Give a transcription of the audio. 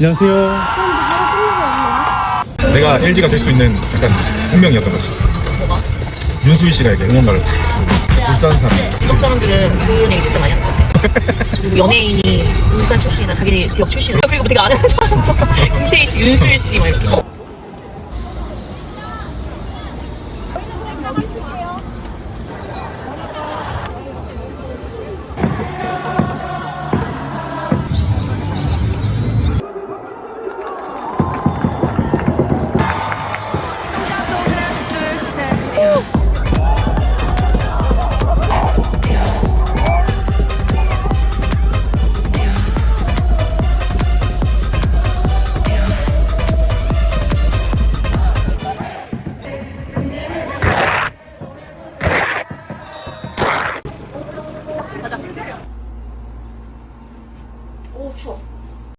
안녕하세요. 내가 LG가 될 수 있는 약간 운명이었던 거지. 윤수희 씨가 이제 응원가를 울산 사람. 지역 사람들은 그런 얘기 진짜 많이 하는 것 같아. 그리고 연예인이 울산 출신이나 자기 지역 출신. 그리고 되게 아는 사람처럼 김태희 씨, 윤수일 씨, 막 이렇게. 不错